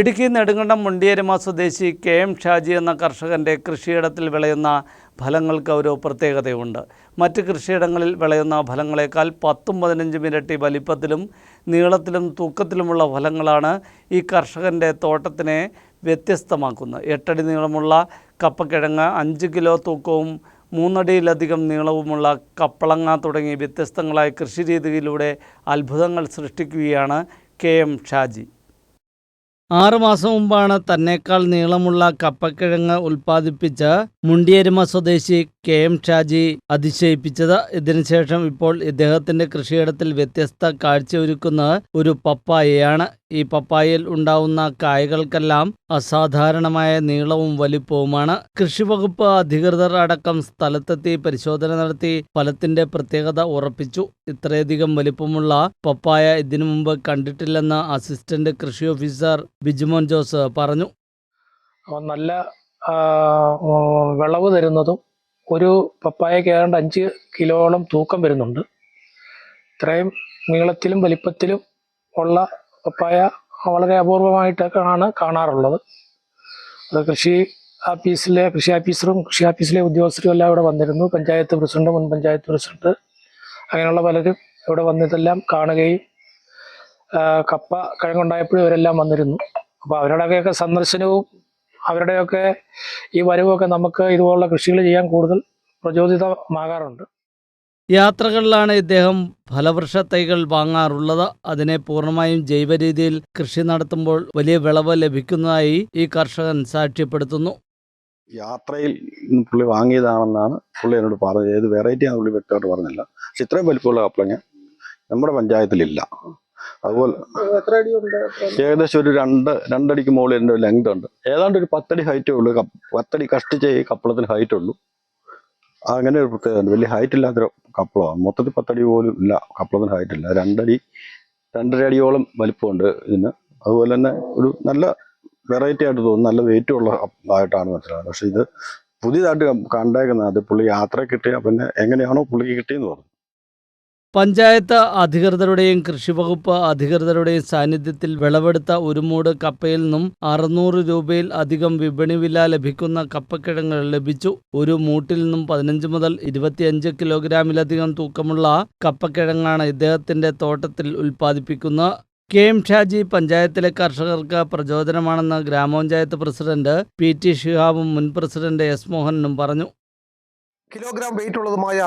ഇടുക്കി നെടുങ്കണ്ടം മുണ്ടിയേരുമ സ്വദേശി K M Shaji എന്ന കർഷകന്റെ കൃഷിയിടത്തിൽ വിളയുന്ന ഫലങ്ങൾക്ക് ഒരു പ്രത്യേകതയുണ്ട്. മറ്റ് കൃഷിയിടങ്ങളിൽ വിളയുന്ന ഫലങ്ങളെക്കാൾ പത്തും പതിനഞ്ചും ഇരട്ടി വലിപ്പത്തിലും നീളത്തിലും തൂക്കത്തിലുമുള്ള ഫലങ്ങളാണ് ഈ കർഷകന്റെ തോട്ടത്തിനെ വ്യത്യസ്തമാക്കുന്നത്. എട്ടടി നീളമുള്ള കപ്പക്കിഴങ്ങ് അഞ്ച് കിലോ തൂക്കവും മൂന്നടിയിലധികം നീളവുമുള്ള കപ്പളങ്ങ തുടങ്ങി വ്യത്യസ്തങ്ങളായ കൃഷിരീതിയിലൂടെ അത്ഭുതങ്ങൾ സൃഷ്ടിക്കുകയാണ് കെ എം ഷാജി. ആറ് മാസം മുമ്പാണ് തന്നേക്കാൾ നീളമുള്ള കപ്പക്കിഴങ്ങ് ഉൽപ്പാദിപ്പിച്ച മുണ്ടിയരുമ സ്വദേശി കെ എം ഷാജി അതിശയിപ്പിച്ചത്. ഇതിനുശേഷം ഇപ്പോൾ ഇദ്ദേഹത്തിന്റെ കൃഷിയിടത്തിൽ വ്യത്യസ്ത കാഴ്ചയൊരുക്കുന്ന ഒരു പപ്പായയാണ് ഈ പപ്പായയിൽ ഉണ്ടാവുന്ന കായകൾക്കെല്ലാം അസാധാരണമായ നീളവും വലിപ്പവുമാണ്. കൃഷിവകുപ്പ് അധികൃതർ അടക്കം സ്ഥലത്തെത്തി പരിശോധന നടത്തി ഫലത്തിന്റെ പ്രത്യേകത ഉറപ്പിച്ചു. ഇത്രയധികം വലിപ്പമുള്ള പപ്പായ ഇതിനു മുമ്പ് കണ്ടിട്ടില്ലെന്ന് അസിസ്റ്റന്റ് കൃഷി ഓഫീസർ ബിജുമോൻ ജോസ് പറഞ്ഞു. നല്ല വിളവ് തരുന്നതും ഒരു പപ്പായക്ക് ഏതാണ്ട് അഞ്ച് കിലോളം തൂക്കം വരുന്നുണ്ട്. ഇത്രയും നീളത്തിലും വലിപ്പത്തിലും ഉള്ള പപ്പായ വളരെ അപൂർവമായിട്ടൊക്കെയാണ് കാണാറുള്ളത്. അത് കൃഷി ഓഫീസിലെ കൃഷി ഓഫീസറും കൃഷി ഓഫീസിലെ ഉദ്യോഗസ്ഥരും എല്ലാം ഇവിടെ വന്നിരുന്നു. പഞ്ചായത്ത് പ്രസിഡന്റ് മുൻ പഞ്ചായത്ത് പ്രസിഡന്റ് അങ്ങനെയുള്ള പലരും ഇവിടെ വന്നിതെല്ലാം കാണുകയും കപ്പ കിഴങ്ങുണ്ടായപ്പോഴും ഇവരെല്ലാം വന്നിരുന്നു. അപ്പോൾ അവരുടെയൊക്കെ സന്ദർശനവും അവരുടെയൊക്കെ ഈ വരവുമൊക്കെ നമുക്ക് ഇതുപോലുള്ള കൃഷികൾ ചെയ്യാൻ കൂടുതൽ പ്രചോദിതമാകാറുണ്ട്. യാത്രകളിലാണ് ഇദ്ദേഹം ഫലവൃക്ഷ തൈകൾ വാങ്ങാറുള്ളത്. അതിനെ പൂർണമായും ജൈവ രീതിയിൽ കൃഷി നടത്തുമ്പോൾ വലിയ വിളവ് ലഭിക്കുന്നതായി ഈ കർഷകൻ സാക്ഷ്യപ്പെടുത്തുന്നു. യാത്രയിൽ പുള്ളി വാങ്ങിയതാണെന്നാണ് പുള്ളി എന്നോട് പറഞ്ഞത്. ഏത് വെറൈറ്റി ആണ് പുള്ളി വ്യക്തമായിട്ട് പറഞ്ഞില്ല. പക്ഷെ ഇത്രയും വലിപ്പമുള്ള കപ്പളങ്ങ നമ്മുടെ പഞ്ചായത്തിലില്ല. അതുപോലെ ഏകദേശം ഒരു രണ്ട് രണ്ടടിക്ക് മുകളിൽ എന്റെ ലെങ്ത് ഉണ്ട്. ഏതാണ്ട് ഒരു പത്തടി ഹൈറ്റേ ഉള്ളൂ പത്തടി കഷ്ടിച്ച ഈ കപ്പളത്തിന് ഹൈറ്റ് ഉള്ളൂ. അങ്ങനെ ഒരു പ്രത്യേകത ഉണ്ട്. വലിയ ഹൈറ്റ് ഇല്ലാത്തൊരു കപ്പളമാണ് മൊത്തത്തിൽ പത്തടി പോലും ഇല്ല. കപ്പളത്തിന് ഹൈറ്റ് ഇല്ല. രണ്ടടി രണ്ടര അടിയോളം വലിപ്പമുണ്ട് ഇതിന്. അതുപോലെ തന്നെ ഒരു നല്ല വെറൈറ്റി ആയിട്ട് തോന്നുന്നു. നല്ല വെയിറ്റും ഉള്ള ആയിട്ടാണ് മനസ്സിലാകുന്നത്. പക്ഷെ ഇത് പുതിയതായിട്ട് കണ്ടേക്കുന്നത്. അത് പുള്ളി യാത്ര കിട്ടിയ പിന്നെ എങ്ങനെയാണോ പുള്ളിക്ക് കിട്ടിയെന്ന് പറഞ്ഞു. പഞ്ചായത്ത് അധികൃതരുടെയും കൃഷിവകുപ്പ് അധികൃതരുടെയും സാന്നിധ്യത്തിൽ വിളവെടുത്ത ഒരു മൂട് കപ്പയിൽ നിന്നും അറുന്നൂറ് രൂപയിൽ അധികം വിപണി വില ലഭിക്കുന്ന കപ്പക്കിഴങ്ങ് ലഭിച്ചു. ഒരു മൂട്ടിൽ നിന്നും പതിനഞ്ച് മുതൽ ഇരുപത്തിയഞ്ച് കിലോഗ്രാമിലധികം തൂക്കമുള്ള കപ്പക്കിഴങ്ങാണ് ഇദ്ദേഹത്തിന്റെ തോട്ടത്തിൽ ഉൽപ്പാദിപ്പിക്കുന്നത് കെ എം ഷാജി പഞ്ചായത്തിലെ കർഷകർക്ക് പ്രചോദനമാണെന്ന് ഗ്രാമപഞ്ചായത്ത് പ്രസിഡന്റ് പി ടി ഷിഹാബും മുൻ പ്രസിഡന്റ് എസ് മോഹനും പറഞ്ഞു. കിലോഗ്രാം വെയിറ്റ് ഉള്ളതുമായ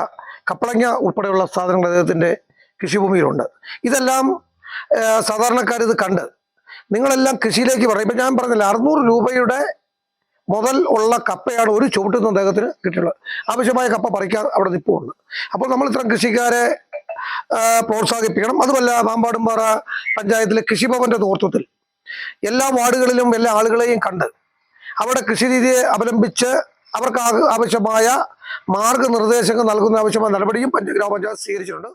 കപ്പളങ്ങ ഉൾപ്പെടെയുള്ള സാധനങ്ങൾ അദ്ദേഹത്തിന്റെ കൃഷിഭൂമിയിലുണ്ട്. ഇതെല്ലാം സാധാരണക്കാർ ഇത് കണ്ട് നിങ്ങളെല്ലാം കൃഷിയിലേക്ക് പറയും. ഇപ്പം ഞാൻ പറഞ്ഞില്ല അറുന്നൂറ് രൂപയുടെ മുതൽ ഉള്ള കപ്പയാണ് ഒരു ചുവട്ടിൽ നിന്ന് അദ്ദേഹത്തിന് കിട്ടിയുള്ളത് ആവശ്യമായ കപ്പ പറിക്കാൻ അവിടെ നിൽപ്പുണ്ട് അപ്പോൾ നമ്മൾ ഇത്തരം കൃഷിക്കാരെ പ്രോത്സാഹിപ്പിക്കണം. അതുമല്ല മാമ്പാടുംപാറ പഞ്ചായത്തിലെ കൃഷിഭവന്റെ നേതൃത്വത്തിൽ എല്ലാ വാർഡുകളിലും എല്ലാ ആളുകളെയും കണ്ട് അവിടെ കൃഷി രീതിയെ അവലംബിച്ച് അവർക്ക് ആവശ്യമായ മാർഗനിർദ്ദേശങ്ങൾ നൽകുന്ന ആവശ്യമായ നടപടിയും പഞ്ച ഗ്രാമപഞ്ചായത്ത് സ്വീകരിച്ചിട്ടുണ്ട്.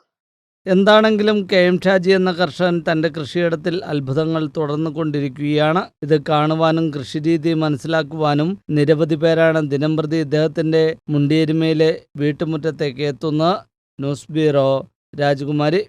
എന്താണെങ്കിലും കെ എം ഷാജി എന്ന കർഷകൻ തന്റെ കൃഷിയിടത്തിൽ അത്ഭുതങ്ങൾ തുടർന്നു കൊണ്ടിരിക്കുകയാണ് ഇത് കാണുവാനും കൃഷിരീതി മനസ്സിലാക്കുവാനും നിരവധി പേരാണ് ദിനംപ്രതി ഇദ്ദേഹത്തിന്റെ മുണ്ടിയെരുമയിലെ വീട്ടുമുറ്റത്തേക്ക് എത്തുന്നത്. ന്യൂസ് ബ്യൂറോ രാജകുമാരി.